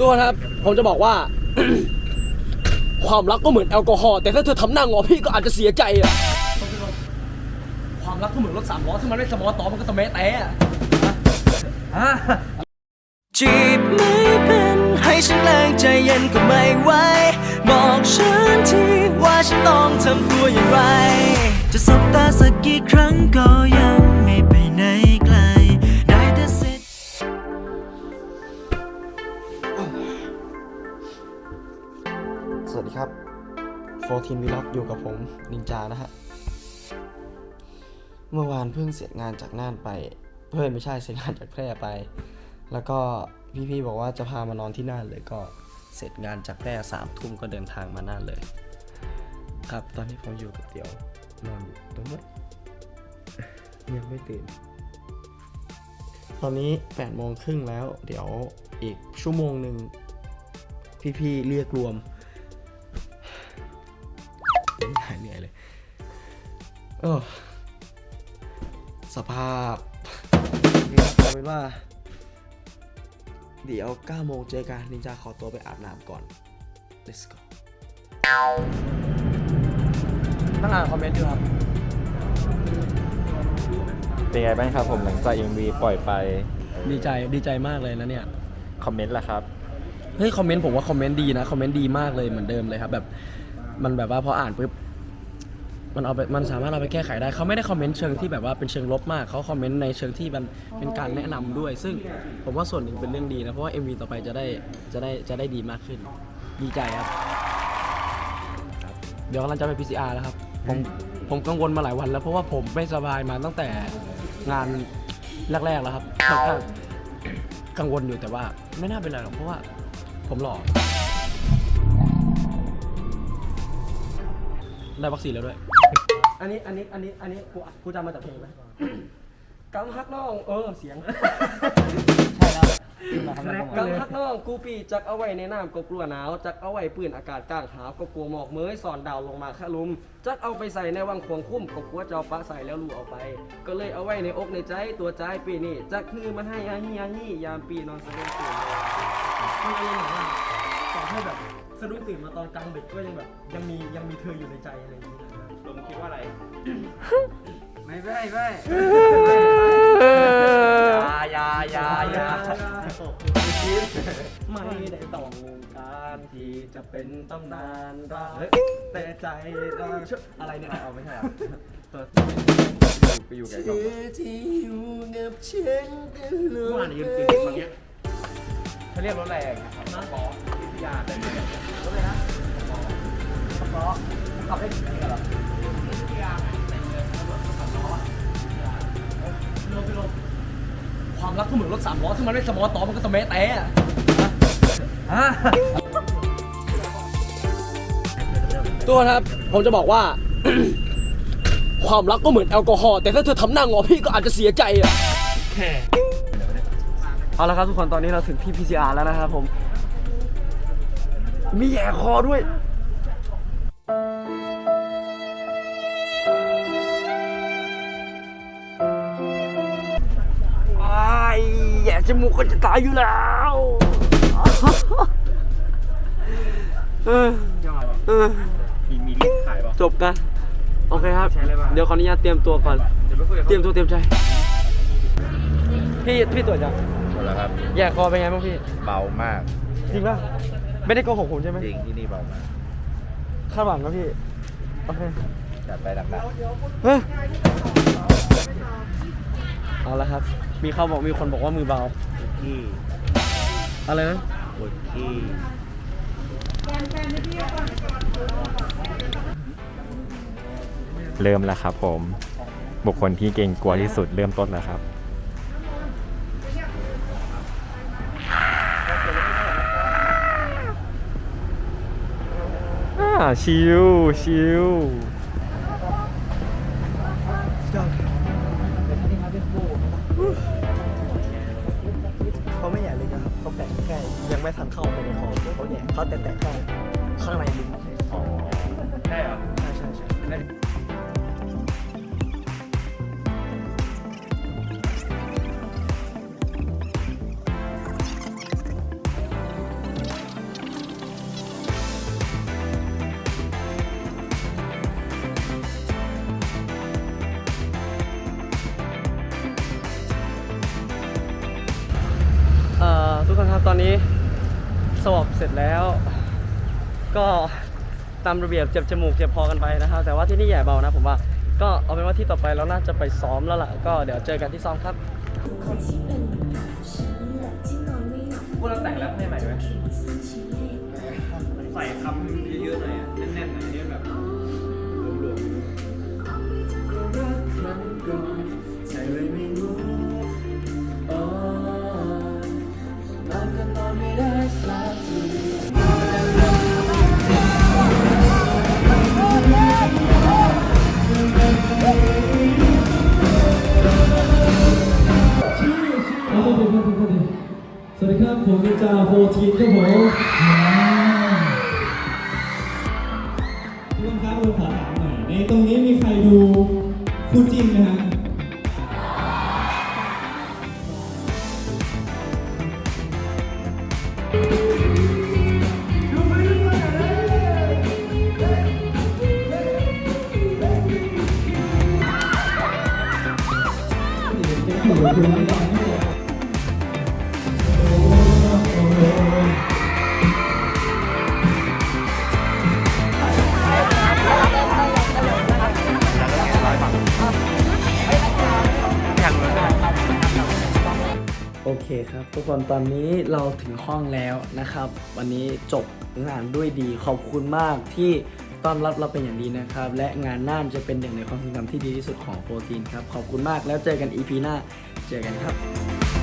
ตัวนะครับ ผมจะบอกว่า ความรักก็เหมือนแอลกอฮอล์แต่ถ้าเธอทำหน้างอพี่ก็อาจจะเสียใจอะความรักก็เหมือนรถสามล้อถ้ามันไม่สมอต่อมันก็สะแมะแต่อะฮะจีบไม่เป็นให้ฉันแรงใจเย็นก็ไม่ไหวบอกฉันทีว่าฉันต้องทำตัวอย่างไร จะสบตาสักกี่ครั้งก็ยัง โฟทีนวีล็อกอยู่กับผมนินจานะฮะ เมื่อวานเพิ่งเสร็จงานจากน่านไป เพื่อนไม่ใช่เสร็จงานจากแพร่ไป แล้วก็พี่ๆบอกว่าจะพามานอนที่น่านเลยก็เสร็จงานจากแพร่สามทุ่มก็เดินทางมาน่านเลย ครับตอนนี้ผมอยู่กับเตียวนอนอยู่ตรงนี้ยังไม่ตื่น ตอนนี้8ปดโมงครึ่งแล้ว เดี๋ยวอีกชั่วโมงหนึ่งพี่ๆเรียกรวม หายเหนื่อยเลยเออสภาพนี่ครับเอาเป็นว่า เดี๋ยว9โมงเจอกันนินจาขอตัวไปอาบน้ำก่อน let's go นั่งอ่านคอมเมนต์อยู่ครับ เป็นไงบ้างครับผมหลังจาก MV ปล่อยไปดีใจดีใจมากเลยนะเนี่ย คอมเมนต์ล่ะครับ เฮ้ยคอมเมนต์ผมว่าคอมเมนต์ดีนะคอมเมนต์ดีมากเลยเหมือนเดิมเลยครับแบบมันแบบว่าพออ่านปุ๊บ มันเอาไปมันสามารถเอาไปแก้ไขได้เขาไม่ได้คอมเมนต์เชิงที่แบบว่าเป็นเชิงลบมากเขาคอมเมนต์ในเชิงที่มันเป็นการแนะนำด้วย ซึ่งผมว่าส่วนหนึ่งเป็นเรื่องดีนะเพราะว่า MV ต่อไปจะได้จะได้จะได้ดีมากขึ้น ดีใจครับ เดี๋ยวกำลังจะไป PCR แล้วครับผมผมกังวลมาหลายวันแล้วเพราะว่าผมไม่สบายมาตั้งแต่งานแรกๆแล้วครับค่อนข้างกังวลอยู่แต่ว่าไม่น่าเป็นไรหรอกเพราะว่าผมหล่อได้วัคซีนแล้วด้วย อันนี้อันนี้อันนี้อันนี้กูกูจำมาจากเพลงไหมกำฮักน้อง เออเสียงใช่แล้วกำฮักน้องกูปีจักเอาไว้ในน้ำก็กลัวหนาวจักเอาไว้ปืนอากาศกลางหาวก็กลัวหมอกเมยสอนดาวลงมาขะลุมจักเอาไปใส่ในวังควงคุ้มก็กลัวเจ้าปะใส่แล้วลูเอาไป ก็เลยเอาไว้ในอกในใจตัวใจปีนี้จักคือมันให้อาฮีอาฮียามปีนอนสะดุ้งตื่นมันอารมณ์แบบว่าต่อให้แบบสะดุ้งตื่นมาตอนกลางดึกก็ยังแบบยังมียังมีเธออยู่ในใจอะไรอย่างนี้นะ ผมคิดว่าอะไร ไม่ไม่ไม่ยายายาไม่ได้ต้องการที่จะเป็นตำนานรักแต่ใจเราอะไรเนี่ยเอาไม่ใช่อะไปอยู่ไกลเธก่อนอที่อยู่กับฉันตลอดว่านี่ยืนกินตรงเนี้ยเขาเรียกรถแรงนะครับน้ำบอวิทยาได้เลยรถเลยนะเพราะขับได้ ถสามล้อถ้ามันไม่สมอต่อมันก็สะแมแต่อะฮะตัวครับ ผมจะบอกว่า ความรักก็เหมือนแอลกอฮอล์แต่ถ้าเธอทำหน้างอพี่ก็อาจจะเสียใจอะเอาละครับทุกคนตอนนี้เราถึงที่ PCR แล้วนะครับผม มีแย่คอด้วย มูกก็จะตายอยู่แล้วเออเออมีมีลิฟต์ขายป่ะจบกัน โอเคครับใช้อะไรบ้างเดี๋ยวขออนุญาตเตรียมตัวก่อน เดี๋ยวไปคุยกับเตรียมตัวเตรียมใจ พี่พี่ตรวจยังหมดแล้วครับ แย่คอเป็นไงบ้างพี่ เบามาก จริงป่ะ ไม่ได้โกหกผมใช่ไหมจริงที่นี่เบามากคาดหวังนะพี่ โอเค จัดไปหนักเฮ้ยเอาละครับ มีเขาบอกมีคนบอกว่ามือเบาๆขี้อะไรนะ ปวดขี้เริ่มแล้วครับผม บุคคลที่เก่งกลัวที่สุดเริ่มต้นแล้วครับ อ่าชิวชิวเยังไม่ทันเข้าไปในคอเขาแย่เขาแตะแตะเข้าข้างในลิ้นอ๋อได้เหรอ ตอนนี้สอบเสร็จแล้ว ก็ตามระเบียบเจ็บจมูกเจ็บคอกันไปนะครับ แต่ว่าที่นี่ใหญ่เบานะผมว่าก็เอาเป็นว่าที่ต่อไปเราน่าจะไปซ้อมแล้วล่ะ ก็เดี๋ยวเจอกันที่ซ้อมครับพวกเราแต่งแล้วให้ใหม่ไหม ครับผมสวัสดีครับผมนินจาโฟทีนครับผมพี่ต้นครับผมขอถามหน่อยในตรงนี้มีใครดูคู่จิ้นไหมฮะโอ เคครับ ทุกคนตอนนี้เราถึงห้องแล้วนะครับ วันนี้จบงานด้วยดีขอบคุณมากที่ต้อนรับเราเป็นอย่างดีนะครับ และงานหน้าจะเป็นหนึ่งในความทรงจำที่ดีที่สุดของโปรตีนครับ ขอบคุณมากแล้วเจอกัน EP หน้า เจอกันครับ